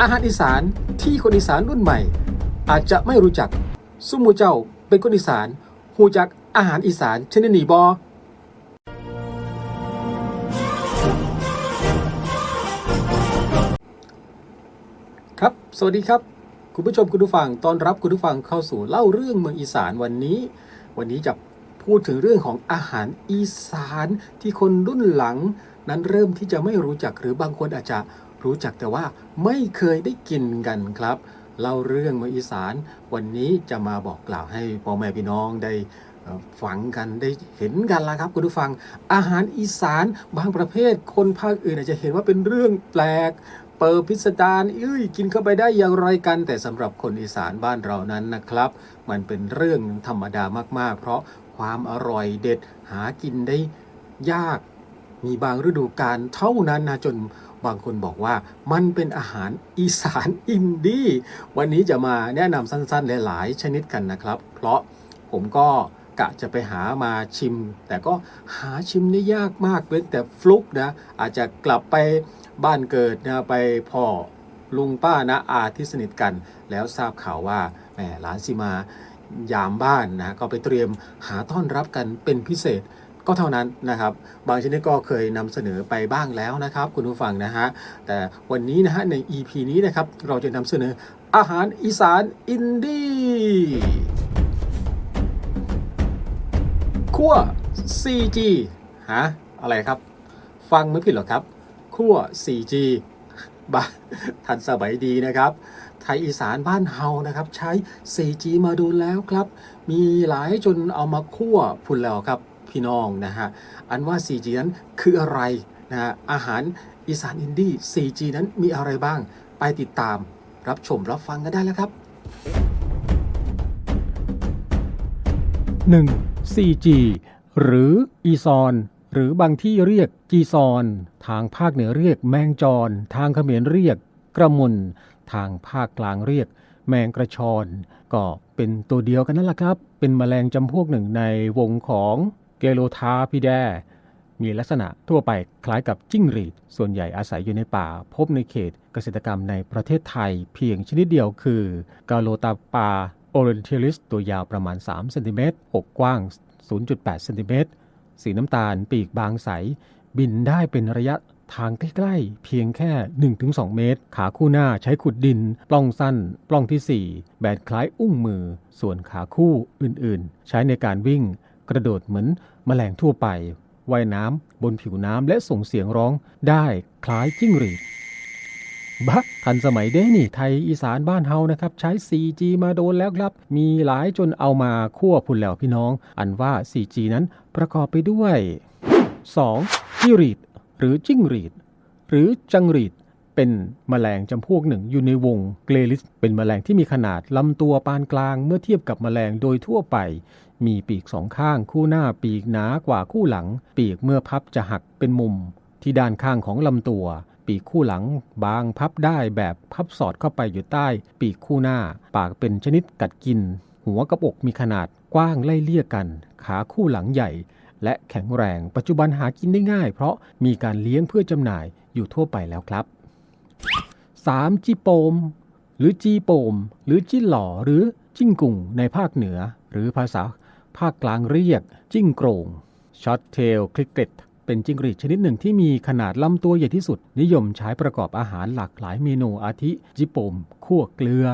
อาหารอีสานที่คนอีสานรุ่นใหม่ อาจจะไม่รู้จักซุมหมูเจ้าเป็นคนอีสานหูจักอาหารอีสานชนิดนี้บอครับ สวัสดีครับ คุณผู้ชมคุณผู้ฟังตอนรับคุณผู้ฟังเข้าสู่เล่าเรื่องเมืองอีสานวันนี้ วันนี้จะพูดถึงเรื่องของอาหารอีสานที่คนรุ่นหลัง นั้นเริ่มที่จะไม่รู้จักหรือบางคนอาจจะ รู้จักแต่ว่าไม่เคยได้กินกันครับเล่าเรื่องเมืองอีสานวันนี้จะมาบอกกล่าวให้พ่อแม่พี่น้องได้เอ่อฟังกันได้เห็นกันละครับคุณผู้ฟัง อาหารอีสานบางประเภทคนภาคอื่นอาจจะเห็นว่าเป็นเรื่องแปลก เปิดพิสดารเอ้ยกินเข้าไปได้อย่างไรกัน แต่สำหรับคนอีสานบ้านเรานั้นนะครับ มันเป็นเรื่องธรรมดามากๆ เพราะความอร่อยเด็ดหากินได้ยากมีบางฤดูกาลเท่านั้นนะจน บางคนบอกว่ามันเป็นอาหารอีสานอินดี้วันนี้จะมาแนะนำสั้นๆ หลายๆ ชนิดกันนะครับ เพราะผมก็กะจะไปหามาชิม แต่ก็หาชิมได้ยากมากเว้นแต่ฟลุกนะอาจจะกลับไปบ้านเกิดนะไปพ่อลุงป้านะอาที่สนิทกัน แล้วทราบข่าวว่าแหมหลานสิมายามบ้านนะก็ไปเตรียมหาต้อนรับกันเป็นพิเศษ ก็เท่านั้นนะครับ บางชนิดก็เคยนำเสนอไปบ้างแล้วนะครับ คุณผู้ฟังนะฮะ แต่วันนี้นะฮะใน EP นี้นะครับเราจะนำเสนออาหารอีสานอินดี้คั่ว 4G ฮะอะไรครับ ฟังไม่ผิดหรอกครับคั่ว 4G บ้าทันสมัยดีนะครับ ไทยอีสานบ้านเฮานะครับ ใช้ 4G มาดูแล้วครับ มีหลายจนเอามาคั่วพุ่นแล้วครับ พี่น้องนะฮะ อันว่า 4G นั้นคืออะไรนะฮะ อาหารอีสานอินดี้ 4G นั้นมีอะไรบ้าง ไปติดตามรับชมรับฟังกันได้แล้วครับ 1. 4G หรืออีซอนหรือบางที่เรียกจีซอน ทางภาคเหนือเรียกแมงจร ทางเขมรเรียกกระมุน ทางภาคกลางเรียกแมงกระชอน ก็เป็นตัวเดียวกันนั่นแหละครับ เป็นแมลงจำพวกหนึ่งในวงของ กโลทาพิแด มีลักษณะทั่วไปคล้ายกับจิ้งหรีด ส่วนใหญ่อาศัยอยู่ในป่า พบในเขตเกษตรกรรมในประเทศไทยเพียงชนิดเดียวคือกาโลตาปาโอเรนเทลิสตัวยาวประมาณ3เซนติเมตรอกกว้าง 0.8เซนติเมตรสีน้ำตาลปีกบางใส บินได้เป็นระยะทางใกล้ๆ เพียงแค่ 1-2 เมตร ขาคู่หน้าใช้ขุดดิน ปล้องสั้น ปล้องทีสี่4 แบนคล้ายอุ้งมือ ส่วนขาคู่อื่นๆ ใช้ในการวิ่ง กระโดดเหมือน แมลงทั่วไปว่ายน้ำบนผิวน้ำและส่งเสียงร้องได้คล้ายจิ้งหรีดบักทันสมัยเด้นี่ไทยอีสานบ้านเฮานะครับ ใช้ 4G มาโดนแล้วครับ มีหลายจนเอามาคั่วพุ่นแล้วพี่น้อง อันว่า 4G นั้นประกอบไปด้วย 2. จิ้งหรีด หรือจิ้งหรีด หรือจังหรีด เป็นแมลงจำพวกหนึ่งอยู่ในวงเกลลิส เป็นแมลงที่มีขนาดลำตัวปานกลางเมื่อเทียบกับแมลงโดยทั่วไป มีปีกสองข้างคู่หน้าปีกหนากว่าคู่หลัง ปีกเมื่อพับจะหักเป็นมุม ที่ด้านข้างของลำตัว ปีกคู่หลัง บางพับได้แบบพับสอดเข้าไปอยู่ใต้ ปีกคู่หน้า ปากเป็นชนิดกัดกิน หัวกับอกมีขนาดกว้างไล่เลี่ยกัน ขาคู่หลังใหญ่ และแข็งแรงปัจจุบันหากินได้ง่าย เพราะมีการเลี้ยงเพื่อจำหน่ายอยู่ทั่วไปแล้วครับ 3. จีโปม หรือจีโปม หรือจิ้หล่อหรือจิ้งกุ่งในภาคเหนือ หรือภาษาภาคกลางเรียก จิ้งโกรงช็อตเทลคลิกเกตเป็นจิ้งหรีดชนิดหนึ่งที่มีขนาดลำตัวใหญ่ที่สุด นิยมใช้ประกอบอาหารหลากหลายเมนูอาทิจิโปมคั่วเกลือ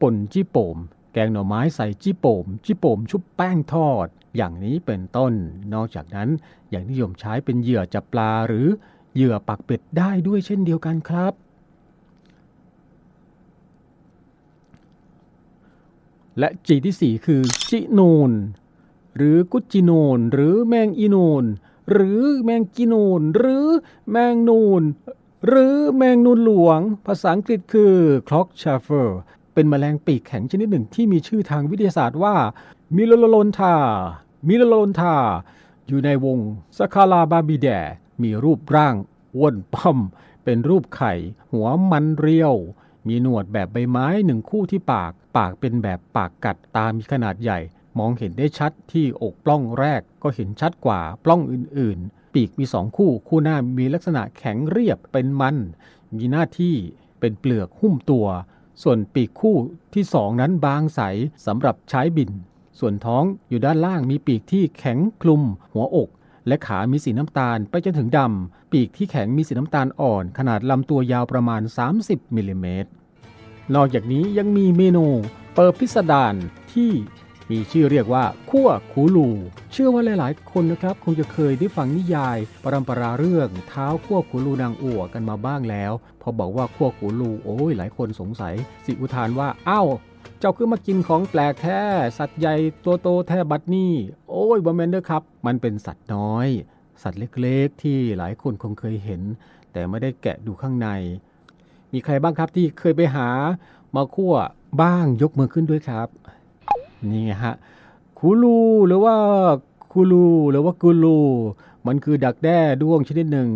ป่นจิโปม แกงหน่อไม้ใส่จิโปม จิโปมชุบแป้งทอด อย่างนี้เป็นต้น นอกจากนั้นยังนิยมใช้เป็นเหยื่อจับปลาหรือเหยื่อปักเป็ดได้ด้วยเช่นเดียวกันครับ และจีที่ 4 คือจิโนน หรือกุจิโนน หรือแมงอีโนน หรือแมงกิโนน หรือแมงนูน หรือแมงนูนหลวง ภาษาอังกฤษคือคล็อกชาเฟอร์เป็นแมลงปีกแข็งชนิดหนึ่งที่มีชื่อทางวิทยาศาสตร์ว่ามิโลโลนทามิโลโลนทา อยู่ในวงสคาลาบาบิแด มีรูปร่างอ้วนป้อม เป็นรูปไข่ หัวมันเรียว มีหนวดแบบใบไม้หนึ่งคู่ที่ปาก ปากเป็นแบบปากกัดตามีขนาดใหญ่ มองเห็นได้ชัดที่อกปล้องแรกก็เห็นชัดกว่าปล้องอื่นๆ ปีกมีสองคู่คู่หน้ามีลักษณะแข็งเรียบเป็นมัน มีหน้าที่เป็นเปลือกหุ้มตัว ส่วนปีกคู่ที่สองนั้นบางใสสำหรับใช้บิน ส่วนท้องอยู่ด้านล่างมีปีกที่แข็งคลุม หัวอกและขามีสีน้ำตาลไปจนถึงดำ ปีกที่แข็งมีสีน้ำตาลอ่อน ขนาดลำตัวยาวประมาณ 30มิลลิเมตร นอกจากนี้ยังมีเมนูเปิดพิสดารที่มีชื่อเรียกว่าขั้วคูลู เชื่อว่าหลาย ๆ คนนะครับ คงจะเคยได้ฟังนิยาย ปรำปราเรื่องเท้าขั้วคูลูนางอั่วกันมาบ้างแล้ว พอบอกว่าขั้วคูลูโอ้ยหลายคนสงสัย สิอุทานว่าอ้าวเจ้าคือมากินของแปลกแท้สัตว์ใหญ่ตัวโตแท้บัดนี่โอ้ยบอมเมนเดอร์ครับ มันเป็นสัตว์น้อย สัตว์เล็ก ๆ ที่หลายคนคงเคยเห็น แต่ไม่ได้แกะดูข้างใน มีใครบ้างครับที่เคยไปหามาคั่วบ้างยกมือขึ้นด้วยครับ นี่ฮะคูลูหรือว่าคูลูหรือว่ากูลู มันคือดักแด้ด้วงชนิดหนึ่ง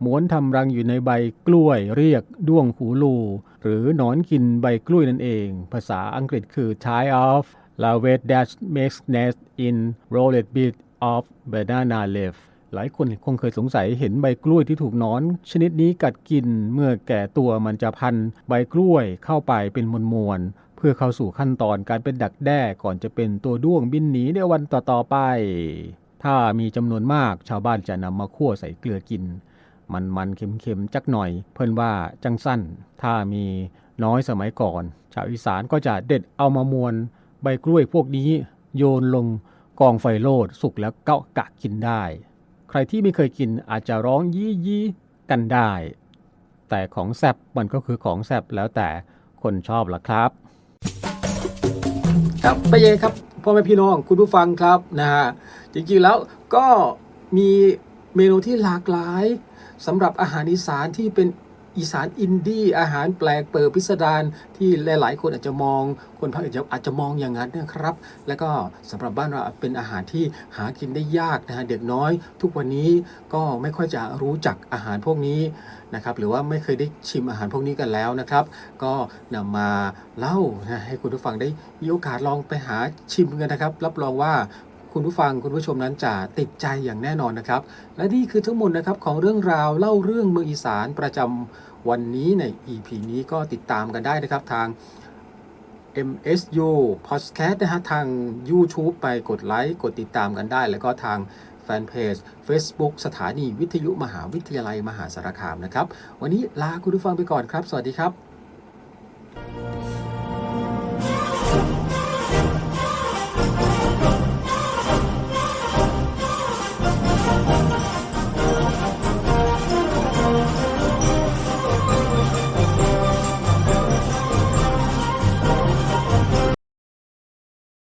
หมวนทำรังอยู่ในใบกล้วยเรียกด้วงหูลู หรือหนอนกินใบกล้วยนั่นเอง ภาษาอังกฤษคือ tie of larvae that makes nest in rolled bit of banana leaf หลายคนคงเคยสงสัยเห็นใบกล้วยที่ถูกนอน ชนิดนี้กัดกินเมื่อแก่ตัวมันจะพันใบกล้วยเข้าไปเป็นมวลๆเพื่อเข้าสู่ขั้นตอนการเป็นดักแด้ก่อนจะเป็นตัวด้วงบินหนีในวันต่อๆไป ถ้ามีจำนวนมากชาวบ้านจะนำมาคั่วใส่เกลือกิน มันมันๆเค็มๆจักหน่อย เพิ่นว่าจังสั้น ถ้ามีน้อยสมัยก่อน ชาวอีสานก็จะเด็ดเอามามวนใบกล้วยพวกนี้ โยนลงกองไฟโลดสุกแล้วก็กะกินได้ รที่ไม่เคยกินอาจจะร้องยี่ยี่กันได้ แต่ของแซบมันก็คือของแซบแล้วแต่คนชอบละครับ ครับไปเยครับพ่อแม่พี่น้องคุณผู้ฟังครับนะฮะจริงๆแล้วก็มีเมนูที่หลากหลายสำหรับอาหารอีสานที่เป็น อีสานอินดี้อาหารแปลกเปิดพิสดารที่หลาย ๆ คนอาจจะมอง คนภาคอื่นอาจจะมองอย่างนั้นนะครับ แล้วก็สำหรับบ้านเราเป็นอาหารที่หากินได้ยากนะฮะเด็กน้อย ทุกวันนี้ก็ไม่ค่อยจะรู้จักอาหารพวกนี้นะครับหรือว่าไม่เคยได้ชิมอาหารพวกนี้กันแล้วนะครับ ก็นำมาเล่านะให้คุณผู้ฟังได้มีโอกาสลองไปหาชิมกันนะครับ รับรองว่า คุณผู้ฟังคุณผู้ชมนั้นจะติดใจอย่างแน่นอนนะครับ และนี่คือทั้งหมดนะครับของเรื่องราวเล่าเรื่องเมืองอีสานประจำวันนี้ใน EP นี้ก็ติดตามกันได้นะครับทาง MSU Podcast นะฮะทาง YouTube ไปกดไลค์กดติดตามกันได้ แล้วก็ทางแฟนเพจ Facebook สถานีวิทยุมหาวิทยาลัยมหาสารคามนะครับ วันนี้ลาคุณผู้ฟังไปก่อนครับ สวัสดีครับ